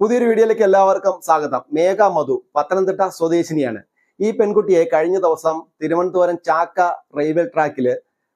പുതിയൊരു വീഡിയോയിലേക്ക് എല്ലാവർക്കും സ്വാഗതം. മേഘ മധു പത്തനംതിട്ട സ്വദേശിനിയാണ്. ഈ പെൺകുട്ടിയെ കഴിഞ്ഞ ദിവസം തിരുവനന്തപുരം ചാക്ക റെയിൽവേ ട്രാക്കിൽ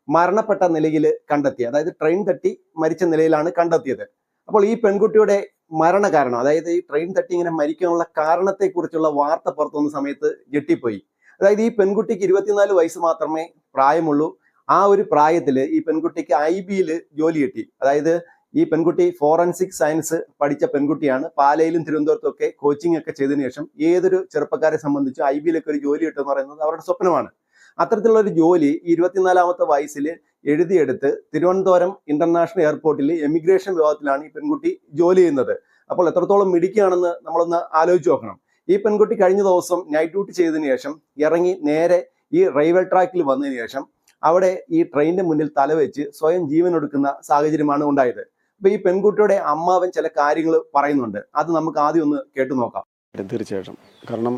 മരണപ്പെട്ട നിലയിൽ കണ്ടെത്തി അതായത് ട്രെയിൻ തട്ടി മരിച്ച നിലയിലാണ് കണ്ടെത്തിയത്. അപ്പോൾ ഈ പെൺകുട്ടിയുടെ മരണ കാരണം അതായത് ഈ ട്രെയിൻ തട്ടി ഇങ്ങനെ മരിക്കാനുള്ള കാരണത്തെക്കുറിച്ചുള്ള വാർത്ത പുറത്തു വന്ന സമയത്ത് ഞെട്ടിപ്പോയി. അതായത് ഈ പെൺകുട്ടിക്ക് ഇരുപത്തിനാല് വയസ്സ് മാത്രമേ പ്രായമുള്ളൂ. ആ ഒരു പ്രായത്തിൽ ഈ പെൺകുട്ടിക്ക് ഐ ബിയിൽ ജോലി കിട്ടി. അതായത് ഈ പെൺകുട്ടി ഫോറൻസിക് സയൻസ് പഠിച്ച പെൺകുട്ടിയാണ്. പാലയിലും തിരുവനന്തപുരത്തും ഒക്കെ കോച്ചിങ് ഒക്കെ ചെയ്തതിനു ശേഷം ഏതൊരു ചെറുപ്പക്കാരെ സംബന്ധിച്ച് ഐ ബിയിലൊക്കെ ഒരു ജോലി കിട്ടുമെന്ന് പറയുന്നത് അവരുടെ സ്വപ്നമാണ്. അത്തരത്തിലുള്ള ഒരു ജോലി ഇരുപത്തിനാലാമത്തെ വയസ്സിൽ എഴുതിയെടുത്ത് തിരുവനന്തപുരം ഇന്റർനാഷണൽ എയർപോർട്ടിൽ എമിഗ്രേഷൻ വിഭാഗത്തിലാണ് ഈ പെൺകുട്ടി ജോലി ചെയ്യുന്നത്. അപ്പോൾ എത്രത്തോളം മിടിക്കുകയാണെന്ന് നമ്മളൊന്ന് ആലോചിച്ച് നോക്കണം. ഈ പെൺകുട്ടി കഴിഞ്ഞ ദിവസം നൈറ്റ് ഡ്യൂട്ടി ചെയ്തതിനു ശേഷം ഇറങ്ങി നേരെ ഈ റെയിൽവേ ട്രാക്കിൽ വന്നതിന് ശേഷം അവിടെ ഈ ട്രെയിനിന്റെ മുന്നിൽ തലവെച്ച് സ്വയം ജീവൻ എടുക്കുന്ന സാഹചര്യമാണ് ഉണ്ടായത്. അപ്പൊ ഈ പെൺകുട്ടിയുടെ അമ്മാവൻ ചില കാര്യങ്ങൾ പറയുന്നുണ്ട്. അത് നമുക്ക് ആദ്യം ഒന്ന് കേട്ടു നോക്കാം. തീർച്ചയായിട്ടും. കാരണം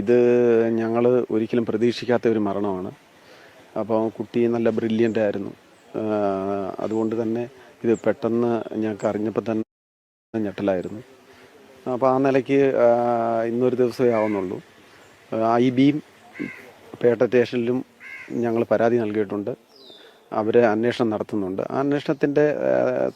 ഇത് ഞങ്ങൾ ഒരിക്കലും പ്രതീക്ഷിക്കാത്ത ഒരു മരണമാണ്. അപ്പോൾ കുട്ടി നല്ല ബ്രില്യന്റ് ആയിരുന്നു. അതുകൊണ്ട് തന്നെ ഇത് പെട്ടെന്ന് ഞങ്ങൾക്ക് അറിഞ്ഞപ്പോൾ തന്നെ ഞെട്ടലായിരുന്നു. അപ്പോൾ ആ നിലയ്ക്ക് ഇന്നൊരു ദിവസമേ ആവുന്നുള്ളൂ. ഐ ബിയും പേട്ട സ്റ്റേഷനിലും ഞങ്ങൾ പരാതി നൽകിയിട്ടുണ്ട്. അവർ അന്വേഷണം നടത്തുന്നുണ്ട്. ആ അന്വേഷണത്തിന്റെ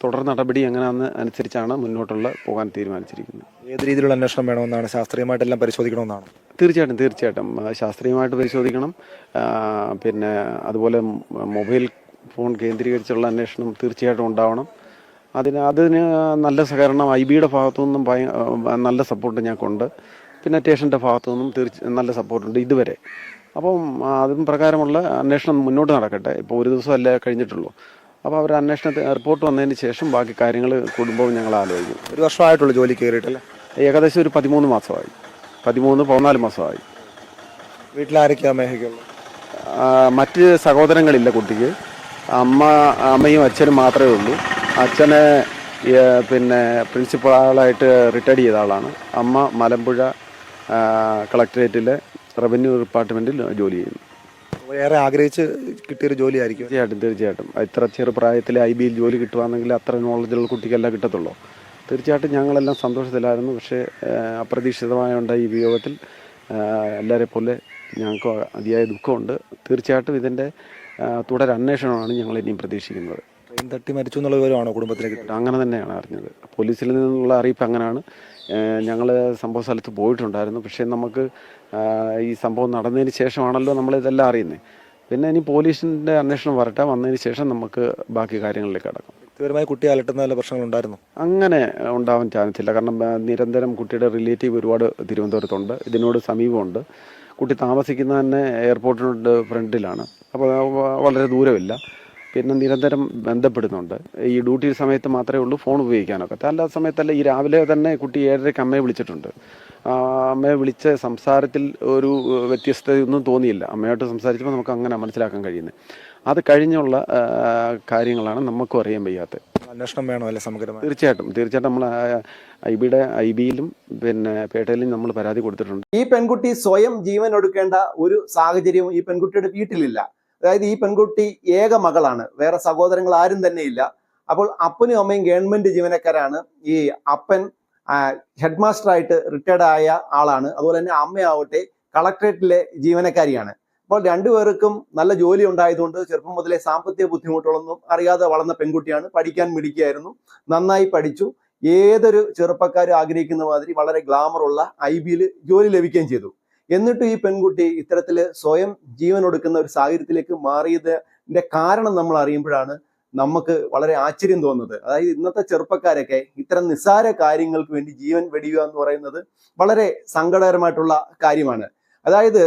തുടർ നടപടി എങ്ങനെയാണെന്ന് അനുസരിച്ചാണ് മുന്നോട്ടുള്ള പോകാൻ തീരുമാനിച്ചിരിക്കുന്നത്. ഏത് രീതിയിലുള്ള അന്വേഷണം വേണമെന്നാണ് ശാസ്ത്രീയമായിട്ടെല്ലാം പരിശോധിക്കണമെന്നാണ്? തീർച്ചയായിട്ടും തീർച്ചയായിട്ടും. ശാസ്ത്രീയമായിട്ട് പരിശോധിക്കണം. പിന്നെ അതുപോലെ മൊബൈൽ ഫോൺ കേന്ദ്രീകരിച്ചുള്ള അന്വേഷണം തീർച്ചയായിട്ടും ഉണ്ടാവണം. അതിന് അതിന് നല്ല സഹകരണം ഐ ബിയുടെ ഭാഗത്തു നിന്നും ഭയ- നല്ല സപ്പോർട്ട് ഞങ്ങൾക്കുണ്ട്. പിന്നെ സ്റ്റേഷന്റെ ഭാഗത്തു നിന്നും തീർച്ച നല്ല സപ്പോർട്ടുണ്ട് ഇതുവരെ. അപ്പം അതും പ്രകാരമുള്ള അന്വേഷണം മുന്നോട്ട് നടക്കട്ടെ. ഇപ്പോൾ ഒരു ദിവസം ദിവസമല്ലേ കഴിഞ്ഞിട്ടുള്ളൂ. അപ്പോൾ അവർ അന്വേഷണത്തിൽ റിപ്പോർട്ട് വന്നതിന് ശേഷം ബാക്കി കാര്യങ്ങൾ കുടുംബവും ഞങ്ങൾ ആലോചിക്കും. ഒരു വർഷമായിട്ടുള്ള ജോലി കയറിയിട്ടല്ലേ? ഏകദേശം ഒരു പതിമൂന്ന് മാസമായി. പതിമൂന്ന് പതിനാല് മാസമായി. വീട്ടിലാരൊക്കെയാ മേഘയ്ക്കുള്ളൂ ആ, മറ്റ് സഹോദരങ്ങളില്ല കുട്ടിക്ക്. അമ്മ അമ്മയും അച്ഛനും മാത്രമേ ഉള്ളൂ. അച്ഛനെ പിന്നെ പ്രിൻസിപ്പളായിട്ട് റിട്ടയർഡ് ചെയ്ത ആളാണ്. അമ്മ മലമ്പുഴ കളക്ടറേറ്റിലെ റവന്യൂ ഡിപ്പാർട്ട്മെന്റിൽ ജോലി ചെയ്യുന്നു. ഏറെ ആഗ്രഹിച്ച് കിട്ടിയൊരു ജോലിയായിരിക്കും. തീർച്ചയായിട്ടും തീർച്ചയായിട്ടും. ഇത്ര ചെറുപ്രായത്തിൽ ഐ ബിയിൽ ജോലി കിട്ടുവാണെങ്കിൽ അത്ര നോളജുള്ള കുട്ടിക്കല്ല കിട്ടത്തുള്ളൂ. തീർച്ചയായിട്ടും ഞങ്ങളെല്ലാം സന്തോഷത്തിലായിരുന്നു. പക്ഷേ അപ്രതീക്ഷിതമായ ഉണ്ടായ ഈ വിയോഗത്തിൽ. എല്ലാവരെ പോലെ ഞങ്ങൾക്ക് അതിയായ ദുഃഖമുണ്ട്. തീർച്ചയായിട്ടും ഇതിന്റെ തുടരന്വേഷണമാണ് ഞങ്ങൾ ഇനിയും പ്രതീക്ഷിക്കുന്നത്. ട്രെയിൻ തട്ടി മരിച്ചു എന്നുള്ള വിവരമാണോ കുടുംബത്തിലേക്ക് കിട്ടുന്നത് അങ്ങനെ തന്നെയാണ് അറിഞ്ഞത്. പോലീസിൽ നിന്നുള്ള അറിയിപ്പ് അങ്ങനെയാണ്. ഞങ്ങൾ സംഭവ സ്ഥലത്ത് പോയിട്ടുണ്ടായിരുന്നു. പക്ഷേ നമുക്ക് ഈ സംഭവം നടന്നതിന് ശേഷമാണല്ലോ നമ്മളിതെല്ലാം അറിയുന്നത് പിന്നെ ഇനി പോലീസിന്റെ അന്വേഷണം വരട്ടെ. വന്നതിന് ശേഷം നമുക്ക് ബാക്കി കാര്യങ്ങളിലേക്ക് കടക്കാം. വ്യക്തിപരമായി കുട്ടി അലട്ടുന്ന വല്ല പ്രശ്നങ്ങളുണ്ടായിരുന്നു അങ്ങനെ ഉണ്ടാവാൻ ചാൻസ് ഇല്ല. കാരണം നിരന്തരം കുട്ടിയുടെ റിലേറ്റീവ് ഒരുപാട് തിരുവനന്തപുരത്തുണ്ട്. ഇതിനോട് സമീപമുണ്ട്. കുട്ടി താമസിക്കുന്ന തന്നെ എയർപോർട്ടിനോട് ഫ്രണ്ടിലാണ് അപ്പോൾ വളരെ ദൂരമില്ല. പിന്നെ നിരന്തരം ബന്ധപ്പെടുന്നുണ്ട്. ഈ ഡ്യൂട്ടി സമയത്ത് മാത്രമേ ഉള്ളൂ ഫോൺ ഉപയോഗിക്കാനൊക്കെ. അല്ലാത്ത സമയത്തല്ല ഈ രാവിലെ തന്നെ കുട്ടി ഏഴരയ്ക്ക് അമ്മയെ വിളിച്ചിട്ടുണ്ട്. അമ്മയെ വിളിച്ച സംസാരത്തിൽ ഒരു വ്യത്യസ്തതയൊന്നും തോന്നിയില്ല. അമ്മയോട്ട് സംസാരിച്ചപ്പോൾ നമുക്ക് അങ്ങനെ മനസ്സിലാക്കാൻ കഴിയുന്നത് അത് കഴിഞ്ഞുള്ള കാര്യങ്ങളാണ് നമുക്കും അറിയാൻ വയ്യാത്തത് അന്വേഷണം വേണോ അല്ലെ സമഗ്രമായി? തീർച്ചയായിട്ടും. തീർച്ചയായിട്ടും നമ്മൾ ഐ ബിയുടെ ഐ ബിയിലും പിന്നെ പേട്ടയിലും നമ്മൾ പരാതി കൊടുത്തിട്ടുണ്ട്. ഈ പെൺകുട്ടി സ്വയം ജീവൻ ഒടുക്കേണ്ട ഒരു സാഹചര്യവും ഈ പെൺകുട്ടിയുടെ വീട്ടിലില്ല. അതായത് ഈ പെൺകുട്ടി ഏക മകളാണ്. വേറെ സഹോദരങ്ങൾ ആരും തന്നെ ഇല്ല. അപ്പോൾ അപ്പനും അമ്മയും ഗവൺമെന്റ് ജീവനക്കാരാണ്. ഈ അപ്പൻ ഹെഡ് മാസ്റ്ററായിട്ട് റിട്ടയർഡ് ആയ ആളാണ്. അതുപോലെ തന്നെ അമ്മയാവട്ടെ കളക്ട്രേറ്റിലെ ജീവനക്കാരിയാണ്. അപ്പോൾ രണ്ടുപേർക്കും നല്ല ജോലി ഉണ്ടായതുകൊണ്ട് ചെറുപ്പം മുതലേ സാമ്പത്തിക ബുദ്ധിമുട്ടുകളൊന്നും അറിയാതെ വളർന്ന പെൺകുട്ടിയാണ്. പഠിക്കാൻ മിടിക്കുകയായിരുന്നു നന്നായി പഠിച്ചു. ഏതൊരു ചെറുപ്പക്കാരും ആഗ്രഹിക്കുന്ന മാതിരി വളരെ ഗ്ലാമർ ഉള്ള ഐ ബിയിൽ ജോലി ലഭിക്കുകയും ചെയ്തു. എന്നിട്ടും ഈ പെൺകുട്ടി ഇത്തരത്തിൽ സ്വയം ജീവൻ ഒടുക്കുന്ന ഒരു സാഹചര്യത്തിലേക്ക് മാറിയതിന്റെ കാരണം നമ്മൾ അറിയുമ്പോഴാണ് നമുക്ക് വളരെ ആശ്ചര്യം തോന്നുന്നത്. അതായത് ഇന്നത്തെ ചെറുപ്പക്കാരൊക്കെ ഇത്തരം നിസ്സാര കാര്യങ്ങൾക്ക് വേണ്ടി ജീവൻ വെടിയുക എന്ന് പറയുന്നത് വളരെ സങ്കടകരമായിട്ടുള്ള കാര്യമാണ്. അതായത്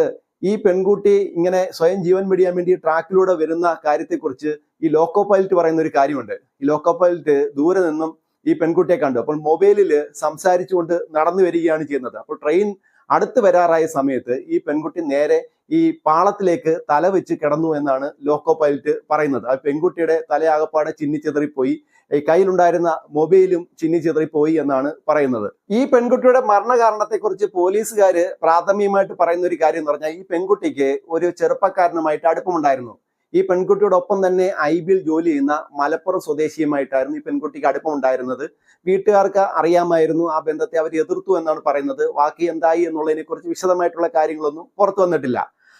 ഈ പെൺകുട്ടി ഇങ്ങനെ സ്വയം ജീവൻ വെടിയാൻ വേണ്ടി ട്രാക്കിലൂടെ വരുന്ന കാര്യത്തെക്കുറിച്ച് ഈ ലോക്കോ പൈലറ്റ് പറയുന്ന ഒരു കാര്യമുണ്ട്. ഈ ലോക്കോ പൈലറ്റ് ദൂരെ നിന്നും ഈ പെൺകുട്ടിയെ കണ്ടു. അപ്പോൾ മൊബൈലിൽ സംസാരിച്ചുകൊണ്ട് നടന്നു വരികയാണ് ചെയ്യുന്നത്. അപ്പോൾ ട്രെയിൻ അടുത്ത് വരാറായ സമയത്ത് ഈ പെൺകുട്ടി നേരെ ഈ പാളത്തിലേക്ക് തല വെച്ച് കിടന്നു എന്നാണ് ലോക്കോ പൈലറ്റ് പറയുന്നത്. ആ പെൺകുട്ടിയുടെ തലയാകപ്പാടെ ചിന്നിച്ചെതറിപ്പോയി. ഈ കയ്യിലുണ്ടായിരുന്ന മൊബൈലും ചിന്നിച്ചെതറിപ്പോയി എന്നാണ് പറയുന്നത്. ഈ പെൺകുട്ടിയുടെ മരണകാരണത്തെക്കുറിച്ച് പോലീസുകാര് പ്രാഥമികമായിട്ട് പറയുന്ന ഒരു കാര്യം എന്ന് പറഞ്ഞാൽ ഈ പെൺകുട്ടിക്ക് ഒരു ചെറുപ്പക്കാരനുമായിട്ട് അടുപ്പമുണ്ടായിരുന്നു. ഈ പെൺകുട്ടിയോടൊപ്പം തന്നെ ഐ ബിയിൽ ജോലി ചെയ്യുന്ന മലപ്പുറം സ്വദേശിയുമായിട്ടായിരുന്നു ഈ പെൺകുട്ടിക്ക് അടുപ്പം ഉണ്ടായിരുന്നത്. വീട്ടുകാർക്ക് അറിയാമായിരുന്നു ആ ബന്ധത്തെ അവർ എതിർത്തു എന്നാണ് പറയുന്നത്. ബാക്കി എന്തായി എന്നുള്ളതിനെ കുറിച്ച് വിശദമായിട്ടുള്ള കാര്യങ്ങളൊന്നും പുറത്തു വന്നിട്ടില്ല.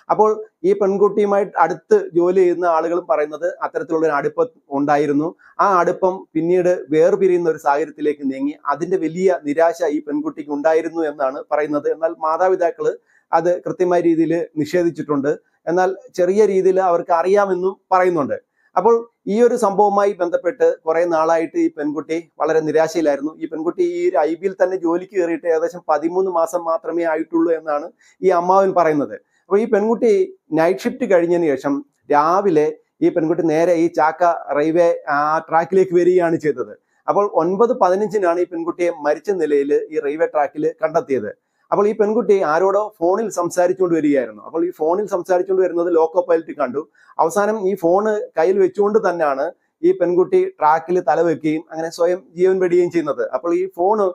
അപ്പോൾ ഈ പെൺകുട്ടിയുമായി അടുത്ത് ജോലി ചെയ്യുന്ന ആളുകളും പറയുന്നത് അത്തരത്തിലുള്ള ഒരു അടുപ്പം ഉണ്ടായിരുന്നു. ആ അടുപ്പം പിന്നീട് വേർപിരിയുന്ന ഒരു സാഹചര്യത്തിലേക്ക് നീങ്ങി. അതിന്റെ വലിയ നിരാശ ഈ പെൺകുട്ടിക്ക് ഉണ്ടായിരുന്നു എന്നാണ് പറയുന്നത്. എന്നാൽ മാതാപിതാക്കൾ അത് കൃത്യമായ രീതിയിൽ നിഷേധിച്ചിട്ടുണ്ട്. എന്നാൽ ചെറിയ രീതിയിൽ അവർക്ക് അറിയാമെന്നും പറയുന്നുണ്ട്. അപ്പോൾ ഈ ഒരു സംഭവവുമായി ബന്ധപ്പെട്ട് കുറെ നാളായിട്ട് ഈ പെൺകുട്ടി വളരെ നിരാശയിലായിരുന്നു. ഈ പെൺകുട്ടി ഈ ഒരു ഐ ബിയിൽ തന്നെ ജോലിക്ക് കയറിയിട്ട് ഏകദേശം പതിമൂന്ന് മാസം മാത്രമേ ആയിട്ടുള്ളൂ എന്നാണ് ഈ അമ്മാവൻ പറയുന്നത്. അപ്പോൾ ഈ പെൺകുട്ടി നൈറ്റ് ഷിഫ്റ്റ് കഴിഞ്ഞതിന് ശേഷം രാവിലെ ഈ പെൺകുട്ടി നേരെ ഈ ചാക്ക റെയിൽവേ ആ ട്രാക്കിലേക്ക് വരികയാണ് ചെയ്തത്. അപ്പോൾ ഒൻപത് പതിനഞ്ചിനാണ് ഈ പെൺകുട്ടിയെ മരിച്ച നിലയിൽ ഈ റെയിൽവേ ട്രാക്കിൽ കണ്ടെത്തിയത്. അപ്പോൾ ഈ പെൺകുട്ടി ആരോടോ ഫോണിൽ സംസാരിച്ചുകൊണ്ട് വരികയായിരുന്നു. അപ്പോൾ ഈ ഫോണിൽ സംസാരിച്ചുകൊണ്ട് വരുന്നത് ലോക്കോ പൈലറ്റ് കണ്ടു. അവസാനം ഈ ഫോണ് കയ്യിൽ വെച്ചുകൊണ്ട് തന്നെയാണ് ഈ പെൺകുട്ടി ട്രാക്കിൽ തലവെക്കുകയും അങ്ങനെ സ്വയം ജീവൻ വെടിയുകയും ചെയ്യുന്നത്. അപ്പോൾ ഈ ഫോണ്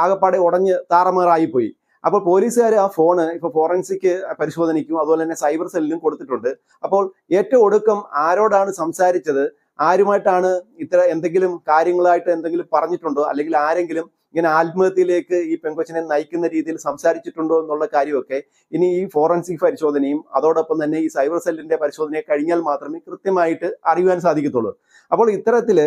ആകപ്പാടെ ഉടഞ്ഞ് താറമാറായി പോയി അപ്പോൾ പോലീസുകാർ ആ ഫോണ് ഇപ്പോൾ ഫോറൻസിക് പരിശോധനയ്ക്കും അതുപോലെ തന്നെ സൈബർ സെല്ലിനും കൊടുത്തിട്ടുണ്ട്. അപ്പോൾ ഏറ്റവും ഒടുക്കം ആരോടാണ് സംസാരിച്ചത്? ആരുമായിട്ടാണ് ഇത്ര എന്തെങ്കിലും കാര്യങ്ങളായിട്ട് എന്തെങ്കിലും പറഞ്ഞിട്ടുണ്ടോ? അല്ലെങ്കിൽ ആരെങ്കിലും ഇങ്ങനെ ആത്മഹത്യയിലേക്ക് ഈ പെൺകൊച്ചിനെ നയിക്കുന്ന രീതിയിൽ സംസാരിച്ചിട്ടുണ്ടോ എന്നുള്ള കാര്യമൊക്കെ ഇനി ഈ ഫോറൻസിക് പരിശോധനയും അതോടൊപ്പം തന്നെ ഈ സൈബർ സെല്ലിന്റെ പരിശോധനയെ കഴിഞ്ഞാൽ മാത്രമേ കൃത്യമായിട്ട് അറിയുവാൻ സാധിക്കത്തുള്ളൂ. അപ്പോൾ ഇത്തരത്തിൽ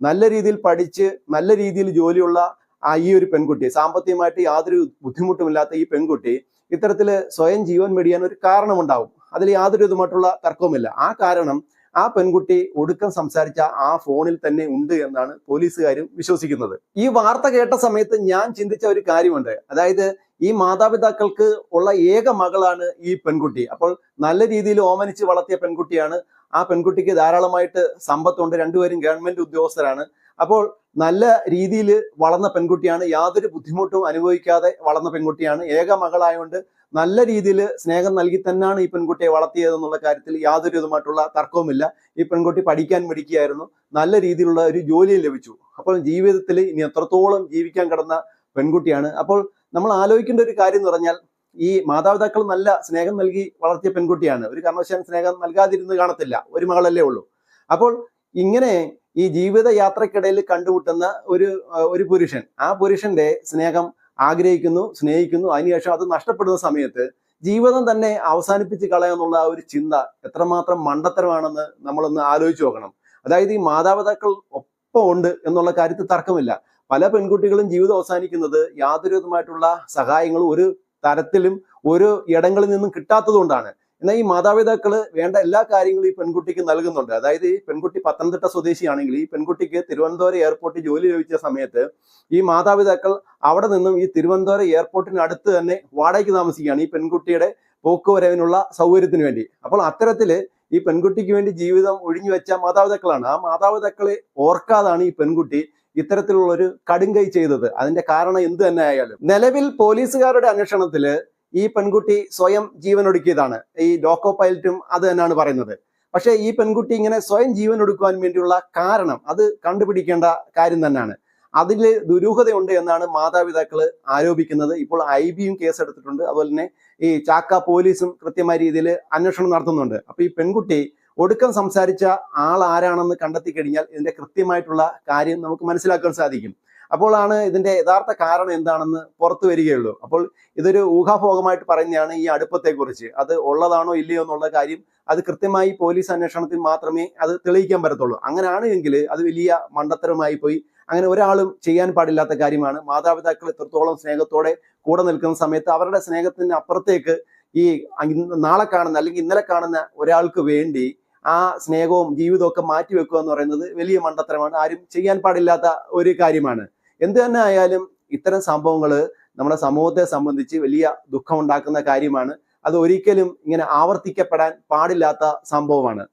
നല്ല രീതിയിൽ പഠിച്ച് നല്ല രീതിയിൽ ജോലിയുള്ള ആ ഈ ഒരു പെൺകുട്ടി സാമ്പത്തികമായിട്ട് യാതൊരു ബുദ്ധിമുട്ടുമില്ലാത്ത ഈ പെൺകുട്ടി ഇത്തരത്തിൽ സ്വയം ജീവൻ മെടിയാൻ ഒരു കാരണമുണ്ടാവും. അതിൽ യാതൊരു വിധമായിട്ടുള്ള തർക്കവുമില്ല. ആ കാരണം ആ പെൺകുട്ടി ഒടുക്കം സംസാരിച്ച ആ ഫോണിൽ തന്നെ ഉണ്ട് എന്നാണ് പോലീസുകാരും വിശ്വസിക്കുന്നത്. ഈ വാർത്ത കേട്ട സമയത്ത് ഞാൻ ചിന്തിച്ച ഒരു കാര്യമുണ്ട്. അതായത് ഈ മാതാപിതാക്കൾക്ക് ഉള്ള ഏക മകളാണ് ഈ പെൺകുട്ടി. അപ്പോൾ നല്ല രീതിയിൽ ഓമനിച്ച് വളർത്തിയ പെൺകുട്ടിയാണ്. ആ പെൺകുട്ടിക്ക് ധാരാളമായിട്ട് സമ്പത്തുണ്ട്. രണ്ടുപേരും ഗവൺമെന്റ് ഉദ്യോഗസ്ഥരാണ്. അപ്പോൾ നല്ല രീതിയിൽ വളർന്ന പെൺകുട്ടിയാണ്. യാതൊരു ബുദ്ധിമുട്ടും അനുഭവിക്കാതെ വളർന്ന പെൺകുട്ടിയാണ്. ഏക മകളായതുകൊണ്ട് നല്ല രീതിയിൽ സ്നേഹം നൽകി തന്നെയാണ് ഈ പെൺകുട്ടിയെ വളർത്തിയതെന്നുള്ള കാര്യത്തിൽ യാതൊരു വിധമായിട്ടുള്ള തർക്കവുമില്ല. ഈ പെൺകുട്ടി പഠിക്കാൻ പഠിക്കുകയായിരുന്നു നല്ല രീതിയിലുള്ള ഒരു ജോലിയും ലഭിച്ചു. അപ്പോൾ ജീവിതത്തിൽ ഇനി എത്രത്തോളം ജീവിക്കാൻ കിടന്ന പെൺകുട്ടിയാണ്. അപ്പോൾ നമ്മൾ ആലോചിക്കേണ്ട ഒരു കാര്യം എന്ന് പറഞ്ഞാൽ ഈ മാതാപിതാക്കൾ നല്ല സ്നേഹം നൽകി വളർത്തിയ പെൺകുട്ടിയാണ്. ഒരു കാരണവശാലും സ്നേഹം നൽകാതിരുന്ന് കാണത്തില്ല. ഒരു മകളല്ലേ ഉള്ളൂ. അപ്പോൾ ഇങ്ങനെ ഈ ജീവിത യാത്രക്കിടയിൽ കണ്ടുമുട്ടുന്ന ഒരു ഒരു പുരുഷൻ ആ പുരുഷന്റെ സ്നേഹം ആഗ്രഹിക്കുന്നു സ്നേഹിക്കുന്നു. അതിനുശേഷം അത് നഷ്ടപ്പെടുന്ന സമയത്ത് ജീവിതം തന്നെ അവസാനിപ്പിച്ച് കളയാന്നുള്ള ആ ഒരു ചിന്ത എത്രമാത്രം മണ്ടത്തരമാണെന്ന് നമ്മളൊന്ന് ആലോചിച്ച് നോക്കണം. അതായത് ഈ മാതാപിതാക്കൾ ഒപ്പം ഉണ്ട് എന്നുള്ള കാര്യത്തിൽ തർക്കമില്ല. പല പെൺകുട്ടികളും ജീവിതം അവസാനിക്കുന്നത് യാതൊരു വിധമായിട്ടുള്ള സഹായങ്ങളും ഒരു തരത്തിലും ഒരു ഇടങ്ങളിൽ നിന്നും കിട്ടാത്തത് കൊണ്ടാണ് എന്നാൽ ഈ മാതാപിതാക്കൾ വേണ്ട എല്ലാ കാര്യങ്ങളും ഈ പെൺകുട്ടിക്ക് നൽകുന്നുണ്ട്. അതായത് ഈ പെൺകുട്ടി പത്തനംതിട്ട സ്വദേശിയാണെങ്കിൽ ഈ പെൺകുട്ടിക്ക് തിരുവനന്തപുരം എയർപോർട്ടിൽ ജോലി ലഭിച്ച സമയത്ത് ഈ മാതാപിതാക്കൾ അവിടെ നിന്നും ഈ തിരുവനന്തപുരം എയർപോർട്ടിനടുത്ത് തന്നെ വാടകയ്ക്ക് താമസിക്കുകയാണ് ഈ പെൺകുട്ടിയുടെ പോക്കുവരവിനുള്ള സൗകര്യത്തിന് വേണ്ടി. അപ്പോൾ അത്തരത്തിൽ ഈ പെൺകുട്ടിക്ക് വേണ്ടി ജീവിതം ഒഴിഞ്ഞു വെച്ച മാതാപിതാക്കളാണ്. ആ മാതാപിതാക്കളെ ഓർക്കാതാണ് ഈ പെൺകുട്ടി ഇത്തരത്തിലുള്ള ഒരു കടുങ്കൈ ചെയ്തത്. അതിന്റെ കാരണം എന്ത് തന്നെ ആയാലും. നിലവിൽ പോലീസുകാരുടെ അന്വേഷണത്തിൽ ഈ പെൺകുട്ടി സ്വയം ജീവനൊടുക്കിയതാണ്. ഈ ഡോക്കോ പൈലറ്റും അത് തന്നെയാണ് പറയുന്നത്. പക്ഷേ ഈ പെൺകുട്ടി ഇങ്ങനെ സ്വയം ജീവൻ ഒടുക്കുവാൻ വേണ്ടിയുള്ള കാരണം അത് കണ്ടുപിടിക്കേണ്ട കാര്യം തന്നെയാണ്. അതിൽ ദുരൂഹതയുണ്ട് എന്നാണ് മാതാപിതാക്കൾ ആരോപിക്കുന്നത്. ഇപ്പോൾ ഐ ബിയും കേസെടുത്തിട്ടുണ്ട്. അതുപോലെ തന്നെ ഈ ചാക്ക പോലീസും കൃത്യമായ രീതിയിൽ അന്വേഷണം നടത്തുന്നുണ്ട്. അപ്പൊ ഈ പെൺകുട്ടി ഒടുക്കം സംസാരിച്ച ആൾ ആരാണെന്ന് കണ്ടെത്തി കഴിഞ്ഞാൽ ഇതിന്റെ കൃത്യമായിട്ടുള്ള കാര്യം നമുക്ക് മനസ്സിലാക്കാൻ സാധിക്കും. അപ്പോഴാണ് ഇതിന്റെ യഥാർത്ഥ കാരണം എന്താണെന്ന് പുറത്തു വരികയുള്ളൂ. അപ്പോൾ ഇതൊരു ഊഹാഭോഗമായിട്ട് പറയുന്നതാണ് ഈ അടുപ്പത്തെക്കുറിച്ച്. അത് ഉള്ളതാണോ ഇല്ലയോ എന്നുള്ള കാര്യം അത് കൃത്യമായി പോലീസ് അന്വേഷണത്തിൽ മാത്രമേ അത് തെളിയിക്കാൻ പറ്റത്തുള്ളൂ. അങ്ങനെയാണ് എങ്കിൽ അത് വലിയ മണ്ടത്തരമായി പോയി. അങ്ങനെ ഒരാളും ചെയ്യാൻ പാടില്ലാത്ത കാര്യമാണ്. മാതാപിതാക്കൾ എത്രത്തോളം സ്നേഹത്തോടെ കൂടെ നിൽക്കുന്ന സമയത്ത് അവരുടെ സ്നേഹത്തിന് അപ്പുറത്തേക്ക് ഈ നാളെ കാണുന്ന അല്ലെങ്കിൽ ഇന്നലെ കാണുന്ന ഒരാൾക്ക് വേണ്ടി ആ സ്നേഹവും ജീവിതവും ഒക്കെ മാറ്റിവെക്കുക എന്ന് പറയുന്നത് വലിയ മണ്ടത്തരമാണ്. ആരും ചെയ്യാൻ പാടില്ലാത്ത ഒരു കാര്യമാണ്. എന്ത് തന്നെ ആയാലും ഇത്തരം സംഭവങ്ങൾ നമ്മുടെ സമൂഹത്തെ സംബന്ധിച്ച് വലിയ ദുഃഖം ഉണ്ടാക്കുന്ന കാര്യമാണ്. അത് ഒരിക്കലും ഇങ്ങനെ ആവർത്തിക്കപ്പെടാൻ പാടില്ലാത്ത സംഭവമാണ്.